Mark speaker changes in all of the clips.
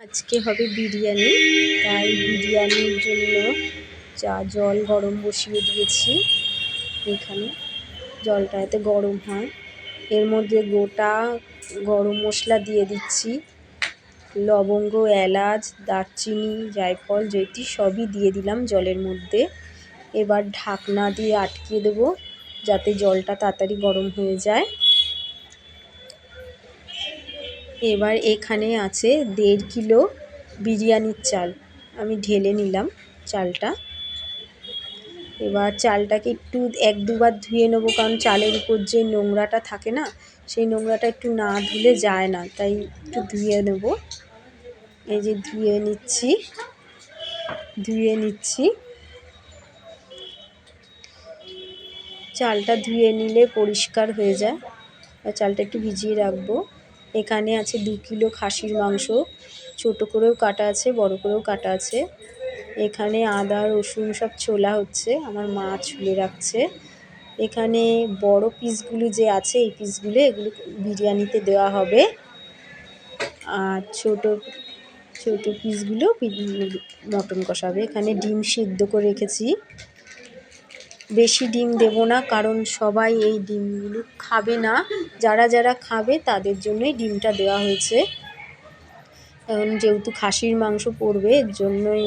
Speaker 1: আজকে হবে বিরিয়ানি, তাই বিরিয়ানির জন্য চা জল গরম বসিয়ে দিয়েছি। এখানে জলটা এতে গরম হয়। এর মধ্যে গোটা গরম মশলা দিয়ে দিচ্ছি। লবঙ্গ, এলাচ, দারচিনি, জায়ফল জয়িত্রী সবই দিয়ে দিলাম জলের মধ্যে। এবার ঢাকনা দিয়ে আটকে দেবো যাতে জলটা তাড়াতাড়ি গরম হয়ে যায়। এবার এখানে আছে দেড় কিলো বিরিয়ানির চাল। আমি ঢেলে নিলাম চালটা। এবার চালটাকে একটু এক দুবার ধুয়ে নেব, কারণ চালের উপর যে নোংরাটা থাকে না, সেই নোংরাটা একটু না ধুলে যায় না, তাই একটু ধুয়ে নেব। এই যে ধুয়ে নিচ্ছি ধুয়ে নিচ্ছি। চালটা ধুয়ে নিলে পরিষ্কার হয়ে যায়, আর চালটা একটু ভিজিয়ে রাখব। এখানে আছে দু কিলো খাসির মাংস। ছোটো করেও কাটা আছে, বড় করেও কাটা আছে। এখানে আদা, রসুন সব ছোলা হচ্ছে, আমার মা ছুলে রাখছে। এখানে বড় পিসগুলো যে আছে, এই পিসগুলো, এগুলো বিরিয়ানিতে দেওয়া হবে। আর ছোটো ছোটো পিসগুলো মটন কষা হবে এখানে ডিম সিদ্ধ করে রেখেছি। বেশি ডিম দেব না, কারণ সবাই এই ডিমগুলো খাবে না। যারা যারা খাবে, তাদের জন্যই ডিমটা দেওয়া হয়েছে। এখন যেহেতু খাসির মাংস পড়বে, এর জন্যই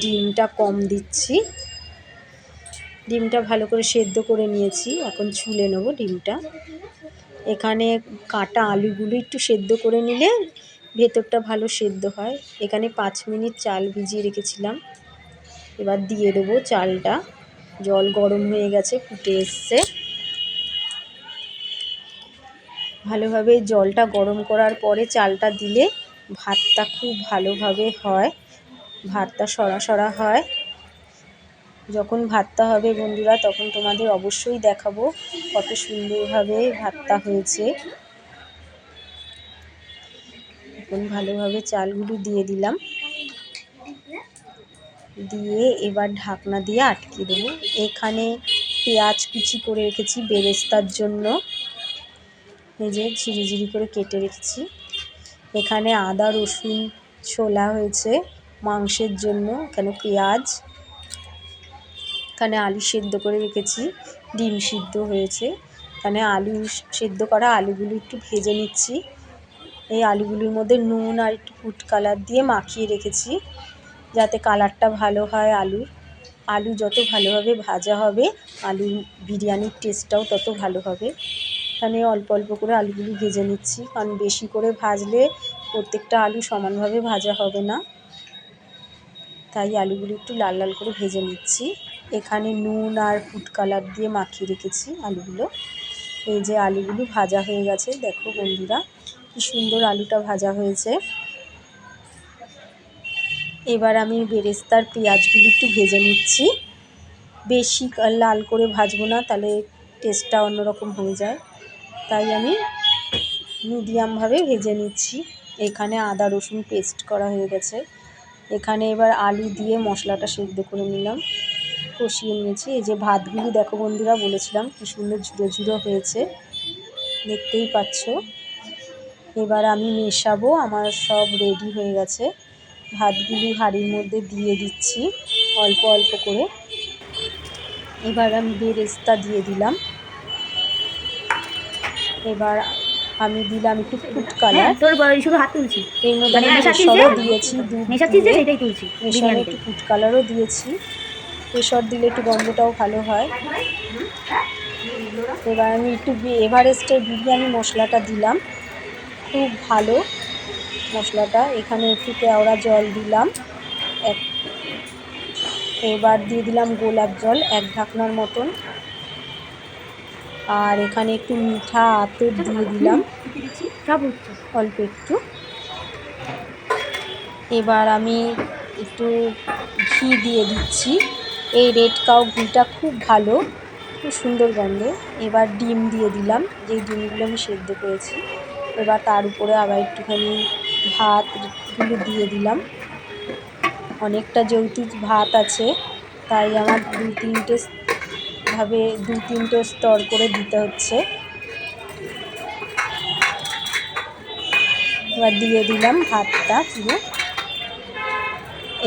Speaker 1: ডিমটা কম দিচ্ছি। ডিমটা ভালো করে সেদ্ধ করে নিয়েছি, এখন ছুলে নেব ডিমটা। এখানে কাটা আলুগুলো একটু সেদ্ধ করে নিলে ভেতরটা ভালো সেদ্ধ হয়। এখানে পাঁচ মিনিট চাল ভিজিয়ে রেখেছিলাম। এবার দিয়ে দেবো চালটা। জল গরম হয়ে গেছে, ফুটে এসছে। ভালোভাবে জলটা গরম করার পরে চালটা দিলে ভাতটা খুব ভালোভাবে হয়, ভাতটা সরা সরা হয়। যখন ভাতটা হবে বন্ধুরা, তখন তোমাদের অবশ্যই দেখাবো কত সুন্দরভাবে ভাতটা হয়েছে। এখন ভালোভাবে চালগুলো দিয়ে দিলাম। দিয়ে এবার ঢাকনা দিয়ে আটকে দেবো। এখানে পেঁয়াজ কুচি করে রেখেছি বেরেস্তার জন্য। এই যে ঝিরি করে কেটে রেখেছি। এখানে আদা, রসুন, ছোলা হয়েছে মাংসের জন্য। এখানে পেঁয়াজ, এখানে আলু সেদ্ধ করে রেখেছি, ডিম সিদ্ধ হয়েছে। এখানে আলু সেদ্ধ করা আলুগুলো একটু ভেজে নিচ্ছি। এই আলুগুলির মধ্যে নুন আর একটু ফুড কালার দিয়ে মাখিয়ে রেখেছি। যাতে কালারটা ভালো হয় আলুর। আলু যত ভালোভাবে ভাজা হবে আলু বিরিয়ানির টেস্টটাও তত ভালো হবে। এখানে অল্প অল্প করে আলুগুলি ভেজে নিচ্ছি, কারণ বেশি করে ভাজলে প্রত্যেকটা আলু সমানভাবে ভাজা হবে না। তাই আলুগুলো একটু লাল লাল করে ভেজে নিচ্ছি। এখানে নুন আর ফুড কালার দিয়ে মাখিয়ে রেখেছি আলুগুলো। এই যে আলুগুলো ভাজা হয়ে গেছে, দেখো বন্ধুরা, কি সুন্দর আলুটা ভাজা হয়েছে। এবার আমি বেরেস্তার পেঁয়াজগুলি একটু ভেজে নিচ্ছি। বেশি লাল করে ভাজবো না, তাহলে টেস্টটা অন্যরকম হয়ে যায়। তাই আমি মিডিয়ামভাবে ভেজে নিচ্ছি। এখানে আদা, রসুন পেস্ট করা হয়ে গেছে। এখানে এবার আলু দিয়ে মশলাটা সেদ্ধ করে নিলাম। কষিয়ে নিয়েছি। এই যে ভাতগুলি, দেখো বন্ধুরা, বলেছিলাম কি সুন্দর ঝুড়ো ঝুড়ো হয়েছে। দেখতেই পাচ্ছ। এবার আমি মেশাবো, আমার সব রেডি হয়ে গেছে। ভাতগুলি হাঁড়ির মধ্যে দিয়ে দিচ্ছি অল্প অল্প করে। এবার আমি বেরেস্তা দিয়ে দিলাম। এবার আমি দিলাম একটু ফুড কালার
Speaker 2: তোর শুধু হাত তুলছি।
Speaker 1: এর মধ্যে
Speaker 2: মানে
Speaker 1: আমি দিয়েছি?
Speaker 2: যে সেটাই তুলছি
Speaker 1: মেশানো একটু ফুড কালারও দিয়েছি। কেশর দিলে একটু গন্ধটাও ভালো হয়। এবার আমি একটু এভারেস্টের বিরিয়ানি মশলাটা দিলাম। খুব ভালো। মশলাটা। এখানে একটু কেওড়া জল দিলাম। এক এবার দিয়ে দিলাম গোলাপ জল এক ঢাকনার মতন। আর এখানে একটু মিঠা আতর দিয়ে দিলাম। অল্প একটু। এবার আমি একটু ঘি দিয়ে দিচ্ছি। এই রেড কাউ ঘিটা খুব ভালো, খুব সুন্দর গন্ধ। এবার ডিম দিয়ে দিলাম। যেই ডিমগুলো আমি সেদ্ধ করেছি। এবার তার উপরে আবার একটুখানি ভাতগুলো দিয়ে দিলাম। অনেকটা যেহেতু ভাত আছে, তাই আমার দু তিনটে ভাবে দু তিনটে স্তর করে দিতে হচ্ছে। এবার দিয়ে দিলাম ভাতটা পুরো।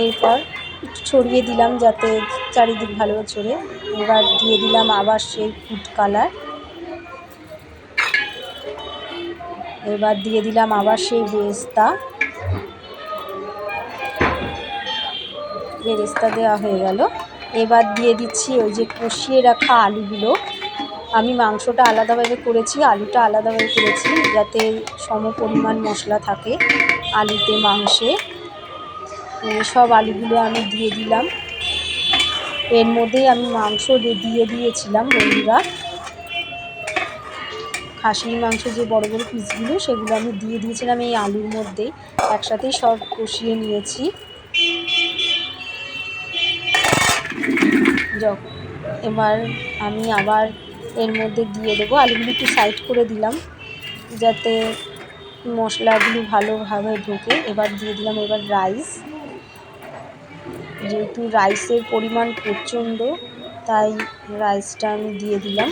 Speaker 1: এরপর একটু ছড়িয়ে দিলাম যাতে চারিদিক ভালো ছড়ে এবার দিয়ে দিলাম আবার সেই ফুড কালার এবার দিয়ে দিলাম আবার সেই বেরেস্তা বেরেস্তা দেওয়া হয়ে গেল। এবার দিয়ে দিচ্ছি ওই যে কষিয়ে রাখা আলুগুলো। আমি মাংসটা আলাদাভাবে করেছি, আলুটা আলাদাভাবে করেছি যাতে সম পরিমাণ মশলা থাকে আলুতে, মাংসে। সব আলুগুলো আমি দিয়ে দিলাম। এর মধ্যেই আমি মাংস দিয়ে দিয়েছিলাম বন্ধুরা। খাসির মাংস যে বড় বড় পিসগুলো সেগুলো আমি দিয়ে দিয়েছিলাম এই আলুর মধ্যেই একসাথেই সব কষিয়ে নিয়েছি। এবার আমি আবার এর মধ্যে দিয়ে দেবো। আলুগুলো একটু সাইড করে দিলাম, যাতে মশলাগুলো ভালোভাবে ঢোকে। এবার দিয়ে দিলাম এবার রাইস যেহেতু রাইসের পরিমাণ প্রচণ্ড, তাই রাইসটা আমি দিয়ে দিলাম।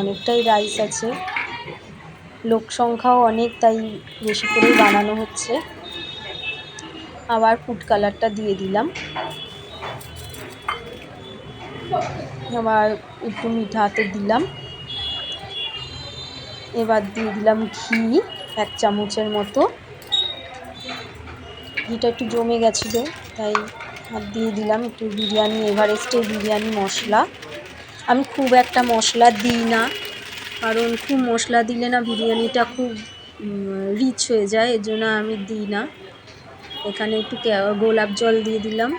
Speaker 1: অনেকটাই রাইস আছে। লোক সংখ্যাও অনেক, তাই বেশি করেই বানানো হচ্ছে। আবার ফুড কালারটা দিয়ে দিলাম। আবার একটু মিঠা হাতে দিলাম। এবার দিয়ে দিলাম ঘি, এক চামচের মতো। ঘিটা একটু জমে গেছিল, তাই আর দিয়ে দিলাম একটু বিরিয়ানি এভারেস্টের বিরিয়ানি মশলা। আমি খুব একটা মশলা দিই না। কারণ খুব মশলা দিলে না বিরিয়ানিটা খুব রিচ হয়ে যায় এর জন্য আমি দিই না। এখানে একটু গোলাপ জল দিয়ে দিলাম।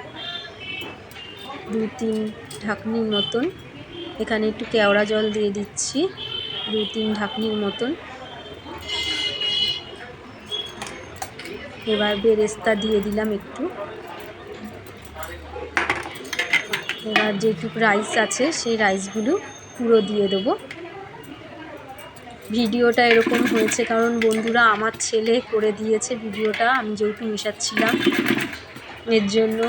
Speaker 1: দু তিন ঢাকনির মতন। এখানে একটু কেওড়া জল দিয়ে দিচ্ছি, দু তিন ঢাকনির মতন। এবার বেরেস্তা দিয়ে দিলাম একটু। এবার যেটুকু রাইস আছে, সেই রাইসগুলো পুরো দিয়ে দেবো। ভিডিওটা এরকম হয়েছে কারণ বন্ধুরা আমার ছেলে করে দিয়েছে ভিডিওটা, আমি যেহেতু মেশাচ্ছিলাম, এর জন্য।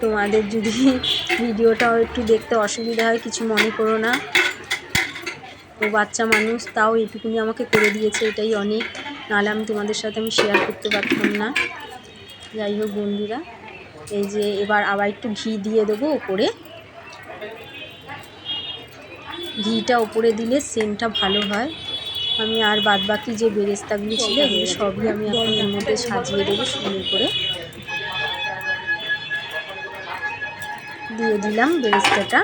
Speaker 1: তোমাদের যদি ভিডিওটাও একটু দেখতে অসুবিধা হয়, কিছু মনে করো না। ও বাচ্চা মানুষ, তাও এটুকুনি আমাকে করে দিয়েছে, এটাই অনেক। নাহলে আমি তোমাদের সাথে আমি শেয়ার করতে পারতাম না। যাই হোক বন্ধুরা। এই যে এবার আবার একটু ঘি দিয়ে দেবো ওপরে ঘিটা ওপরে দিলে সেন্টটা ভালো হয়। আমি আর বাদ বাকি যে বেরেস্তাগুলি ছিল এগুলো সবই আমি এখন এর মধ্যে সাজিয়ে দেবো সুন্দর করে। দিয়ে দিলাম বেরেস্তাটা।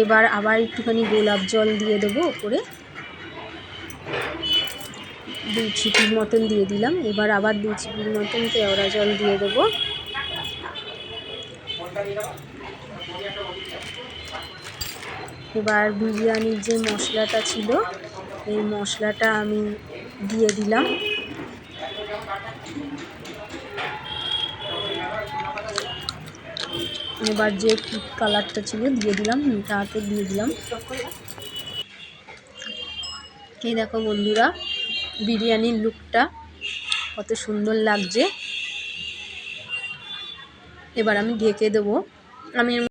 Speaker 1: এবার আবার একটুখানি গোলাপ জল দিয়ে দেবো ওপরে দুই ছিপির মতন দিয়ে দিলাম। এবার আবার দুই ছিপির মতন কেওড়া জল দিয়ে দেবো। এবার বিরিয়ানির যে মশলাটা ছিল, এই মশলাটা আমি দিয়ে দিলাম। এবার যে কালারটা ছিল, দিয়ে দিলাম হাতে দিয়ে দিলাম। এই দেখো বন্ধুরা, বিরিয়ানির লুকটা কত সুন্দর লাগছে। এবার আমি ঢেকে দেবো। আমি